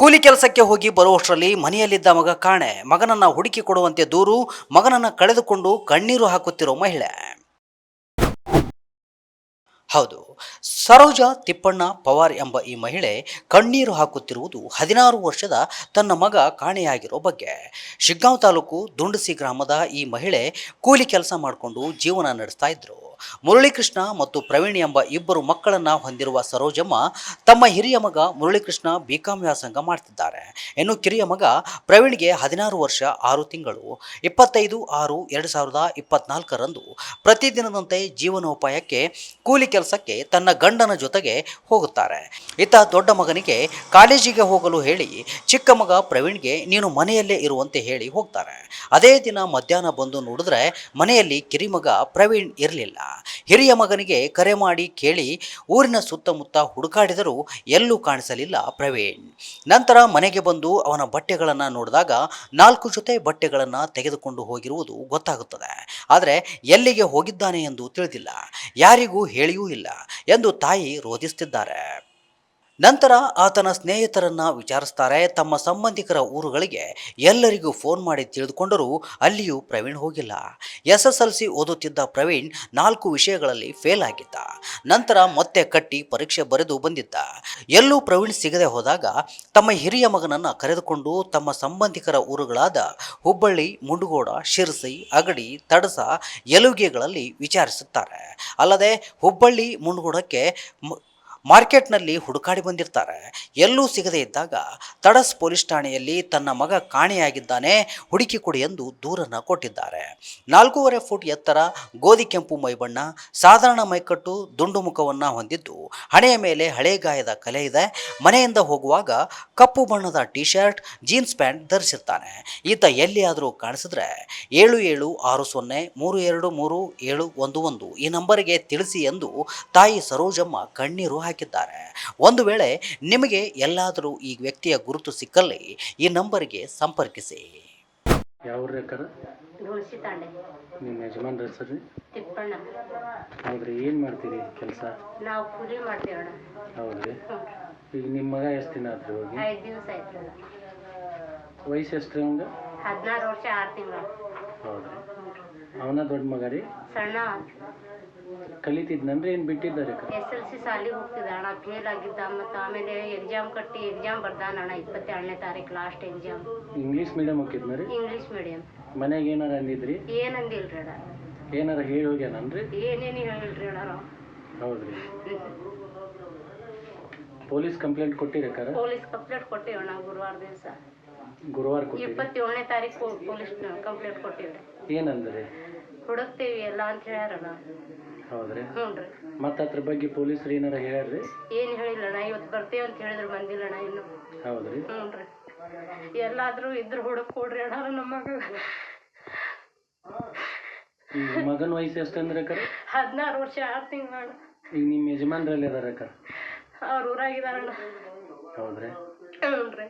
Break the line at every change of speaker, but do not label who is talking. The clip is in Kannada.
ಕೂಲಿ ಕೆಲಸಕ್ಕೆ ಹೋಗಿ ಬರುವಷ್ಟರಲ್ಲಿ ಮನೆಯಲ್ಲಿದ್ದ ಮಗ ಕಾಣೆ. ಮಗನನ್ನ ಹುಡುಕಿ ಕೊಡುವಂತೆ ದೂರು, ಮಗನನ್ನ ಕಳೆದುಕೊಂಡು ಕಣ್ಣೀರು ಹಾಕುತ್ತಿರೋ ಮಹಿಳೆ. ಹೌದು, ಸರೋಜ ತಿಪ್ಪಣ್ಣ ಪವಾರ್ ಎಂಬ ಈ ಮಹಿಳೆ ಕಣ್ಣೀರು ಹಾಕುತ್ತಿರುವುದು ಹದಿನಾರು ವರ್ಷದ ತನ್ನ ಮಗ ಕಾಣೆಯಾಗಿರೋ ಬಗ್ಗೆ. ಶಿಗ್ಗಾಂವ್ ತಾಲೂಕು ದುಂಡಸಿ ಗ್ರಾಮದ ಈ ಮಹಿಳೆ ಕೂಲಿ ಕೆಲಸ ಮಾಡಿಕೊಂಡು ಜೀವನ ನಡೆಸ್ತಾ ಇದ್ರು. ಮುರಳೀಕೃಷ್ಣ ಮತ್ತು ಪ್ರವೀಣ್ ಎಂಬ ಇಬ್ಬರು ಮಕ್ಕಳನ್ನ ಹೊಂದಿರುವ ಸರೋಜಮ್ಮ ತಮ್ಮ ಹಿರಿಯ ಮಗ ಮುರಳೀಕೃಷ್ಣ ಬಿಕಾಂ ವ್ಯಾಸಂಗ ಮಾಡ್ತಿದ್ದಾರೆ. ಇನ್ನು ಕಿರಿಯ ಮಗ ಪ್ರವೀಣ್ಗೆ ಹದಿನಾರು ವರ್ಷ ಆರು ತಿಂಗಳು. ಇಪ್ಪತ್ತೈದು ಆರು ಎರಡು ಸಾವಿರದ ಇಪ್ಪತ್ನಾಲ್ಕರಂದು ಪ್ರತಿದಿನದಂತೆ ಜೀವನೋಪಾಯಕ್ಕೆ, ಕೂಲಿ ಕೆಲಸಕ್ಕೆ ತನ್ನ ಗಂಡನ ಜೊತೆಗೆ ಹೋಗುತ್ತಾರೆ. ಇತ್ತ ದೊಡ್ಡ ಮಗನಿಗೆ ಕಾಲೇಜಿಗೆ ಹೋಗಲು ಹೇಳಿ ಚಿಕ್ಕ ಮಗ ಪ್ರವೀಣ್ಗೆ ನೀನು ಮನೆಯಲ್ಲೇ ಇರುವಂತೆ ಹೇಳಿ ಹೋಗ್ತಾರೆ. ಅದೇ ದಿನ ಮಧ್ಯಾಹ್ನ ಬಂದು ನೋಡಿದ್ರೆ ಮನೆಯಲ್ಲಿ ಕಿರಿಮಗ ಪ್ರವೀಣ್ ಇರಲಿಲ್ಲ. ಹಿರಿಯ ಮಗನಿಗೆ ಕರೆ ಮಾಡಿ ಕೇಳಿ ಊರಿನ ಸುತ್ತಮುತ್ತ ಹುಡುಕಾಡಿದರೂ ಎಲ್ಲೂ ಕಾಣಿಸಲಿಲ್ಲ ಪ್ರವೀಣ್. ನಂತರ ಮನೆಗೆ ಬಂದು ಅವನ ಬಟ್ಟೆಗಳನ್ನು ನೋಡಿದಾಗ ನಾಲ್ಕು ಜೊತೆ ಬಟ್ಟೆಗಳನ್ನು ತೆಗೆದುಕೊಂಡು ಹೋಗಿರುವುದು ಗೊತ್ತಾಗುತ್ತದೆ. ಆದರೆ ಎಲ್ಲಿಗೆ ಹೋಗಿದ್ದಾನೆ ಎಂದು ತಿಳಿದಿಲ್ಲ. ಯಾರಿಗೂ ಹೇಳಿಯೂ ಇಲ್ಲ ಎಂದು ತಾಯಿ ರೋಧಿಸುತ್ತಿದ್ದಾರೆ. ನಂತರ ಆತನ ಸ್ನೇಹಿತರನ್ನ ವಿಚಾರಿಸ್ತಾರೆ. ತಮ್ಮ ಸಂಬಂಧಿಕರ ಊರುಗಳಿಗೆ ಎಲ್ಲರಿಗೂ ಫೋನ್ ಮಾಡಿ ತಿಳಿದುಕೊಂಡರೂ ಅಲ್ಲಿಯೂ ಪ್ರವೀಣ್ ಹೋಗಿಲ್ಲ. ಎಸ್ ಎಸ್ ಎಲ್ ಸಿ ಓದುತ್ತಿದ್ದ ಪ್ರವೀಣ್ ನಾಲ್ಕು ವಿಷಯಗಳಲ್ಲಿ ಫೇಲ್ ಆಗಿದ್ದ. ನಂತರ ಮತ್ತೆ ಕಟ್ಟಿ ಪರೀಕ್ಷೆ ಬರೆದು ಬಂದಿದ್ದ. ಎಲ್ಲೂ ಪ್ರವೀಣ್ ಸಿಗದೆ ಹೋದಾಗ ತಮ್ಮ ಹಿರಿಯ ಮಗನನ್ನ ಕರೆದುಕೊಂಡು ತಮ್ಮ ಸಂಬಂಧಿಕರ ಊರುಗಳಾದ ಹುಬ್ಬಳ್ಳಿ, ಮುಂಡಗೋಡ, ಶಿರಸಿ, ಅಗಡಿ, ತಡಸ ಎಲುಗೆಗಳಲ್ಲಿ ವಿಚಾರಿಸುತ್ತಾರೆ. ಅಲ್ಲದೆ ಹುಬ್ಬಳ್ಳಿ, ಮುಂಡಗೋಡಕ್ಕೆ ಮಾರ್ಕೆಟ್ನಲ್ಲಿ ಹುಡುಕಾಡಿ ಬಂದಿರ್ತಾರೆ. ಎಲ್ಲೂ ಸಿಗದೇ ಇದ್ದಾಗ ತಡಸ್ ಪೊಲೀಸ್ ಠಾಣೆಯಲ್ಲಿ ತನ್ನ ಮಗ ಕಾಣೆಯಾಗಿದ್ದಾನೆ, ಹುಡುಕಿ ಕೊಡಿ ಎಂದು ದೂರನ್ನು ಕೊಟ್ಟಿದ್ದಾರೆ. ನಾಲ್ಕೂವರೆ ಫುಟ್ ಎತ್ತರ ಗೋಧಿ ಕೆಂಪು ಮೈಬಣ್ಣ, ಸಾಧಾರಣ ಮೈಕಟ್ಟು ದುಂಡು ಮುಖವನ್ನು ಹೊಂದಿದ್ದು, ಹಣೆಯ ಮೇಲೆ ಹಳೆ ಗಾಯದ ಕಲೆ ಇದೆ. ಮನೆಯಿಂದ ಹೋಗುವಾಗ ಕಪ್ಪು ಬಣ್ಣದ ಟೀ ಶರ್ಟ್ ಜೀನ್ಸ್ ಪ್ಯಾಂಟ್ ಧರಿಸಿರ್ತಾನೆ. ಈತ ಎಲ್ಲಿಯಾದರೂ ಕಾಣಿಸಿದ್ರೆ ಏಳು ಏಳು ಆರು ಸೊನ್ನೆ ಮೂರು ಎರಡು ಮೂರು ಏಳು ಒಂದು ಒಂದು ಈ ನಂಬರ್ಗೆ ತಿಳಿಸಿ ಎಂದು ತಾಯಿ ಸರೋಜಮ್ಮ ಕಣ್ಣೀರು ಹಾಕಿದ್ದಾರೆ. ಒಂದು ವೇಳೆ ನಿಮಗೆ ಎಲ್ಲಾದರೂ ಈ ವ್ಯಕ್ತಿಯ ಗುರುತು ಸಿಕ್ಕಲ್ಲಿ ಈ ನಂಬರ್ಗೆ ಸಂಪರ್ಕಿಸಿ.
ಯಾವ ನಿಮ್ಮ ಯಜಮಾನ್ರ ಹೆಸರು?
ತಿಪ್ಪಣ್ಣ.
ಹೌದ್ರಿ ಏನು ಮಾಡ್ತೀರಿ ಕೆಲಸ?
ನಾವು ಕೂಲಿ ಮಾಡ್ತೀವಣ್ಣ
ಹೌದ್ರಿ. ಈಗ ನಿಮ್ಮ ಮಗ ಎಷ್ಟು ದಿನ ಆತ್ರಿ ಹೋಗಿ
ಐದು ದಿವಸ ಆಯ್ತು
ವಯಸ್ಸು ಎಷ್ಟು ಅವಂಗ?
ಹದಿನಾರು ವರ್ಷ ಆರು ತಿಂಗಳು.
ಹೌದ್ರಿ. ಅವನ ದೊಡ್ಡ ಮಗ ರೀ?
ಸಣ್ಣ.
ಕಲಿತಿದ್ನನ್ರಿ ಏನು ಬಿಟ್ಟಿದ್ದಾರೆ
ಎಸ್ ಎಲ್ ಸಿ ಸಾಲಿಗೆ ಹೋಗ್ತಿದ್ದ ಅಣ್ಣ. ಫೇಲ್ ಆಗಿದ್ದ ಮತ್ತು ಆಮೇಲೆ ಎಕ್ಸಾಮ್ ಕಟ್ಟಿ ಎಕ್ಸಾಮ್ ಬರ್ದಾನ ಅಣ್ಣ. ಇಪ್ಪತ್ತೆರಡನೇ ತಾರೀಕು ಲಾಸ್ಟ್ ಎಕ್ಸಾಮ್
ಇಂಗ್ಲೀಷ್ ಮೀಡಿಯಂ ಹೋಗಿದ್ನ ರೀ
ಇಂಗ್ಲೀಷ್ ಮೀಡಿಯಮ್
ಮನ್ಯಾಗ ಏನಾರ ಅಂದಿದ್ರಿ?
ಏನಂದಿಲ್ರಿ ಅಣ್ಣ?
ಏನಾರ ಹೇಳಿ ಹೋಗ್ಯಾನನ್ರಿ
ಏನೇನು ಹೇಳಿಲ್ರಿ ಅಣ್ಣ ನಾವು?
ಹೌದ್ರಿ. ಪೊಲೀಸ್ ಕಂಪ್ಲೇಂಟ್ ಕೊಟ್ಟಿರಕ್ಕಾರ
ಪೊಲೀಸ್ ಕಂಪ್ಲೇಂಟ್ ಕೊಟ್ಟಿವಿ ಅಣ್ಣ ಗುರುವಾರ ದಿವಸ.
ಗುರುವಾರ
ಇಪ್ಪತ್ತೇಳನೇ ತಾರೀಕು ಪೊಲೀಸ್ ಕಂಪ್ಲೇಂಟ್ ಕೊಟ್ಟಿವ್ರಿ.
ಏನಂದ್ರಿ?
ಹುಡುಕ್ತೀವಿ ಎಲ್ಲ ಅಂತ ಹೇಳ್ಯಾರಣ್ಣ
ಹೌದ್ರಿ?
ಹ್ಞೂ ರೀ
ಮತ್ತೆ ಅದ್ರ ಬಗ್ಗೆ ಪೊಲೀಸರು ಏನಾರ ಹೇಳ್ರಿ?
ಏನು ಹೇಳಿಲ್ಲಣ್ಣ ಇವತ್ತು ಬರ್ತೇವೆ ಅಂತ ಹೇಳಿದ್ರು ಬಂದಿಲ್ಲಣ್ಣ ಇನ್ನು.
ಹೌದ್ರಿ.
ಹ್ಞೂ ರೀ ಎಲ್ಲಾದ್ರೂ ಇದ್ರ ಹುಡುಕ್ ಕೊಡ್ರಿ ಅಣ್ಣ ನಮ್ಮ ಮಗ
ಈಗ ಮಗನ ವಯಸ್ಸು ಎಷ್ಟು ಅಂದ್ರೆ ಅಕ್ಕಾರ
ಹದಿನಾರು ವರ್ಷ ಆರು ತಿಂಗಳು
ಈಗ ನಿಮ್ಮ ಯಜಮಾನ್ರಲ್ಲಿ ಅದಾರ ಅಕ್ಕ?
ಅವ್ರ ಊರಾಗಿದಾರಣ್ಣ.
ಹೌದ್ರಿ.
ಹ್ಞೂ ರೀ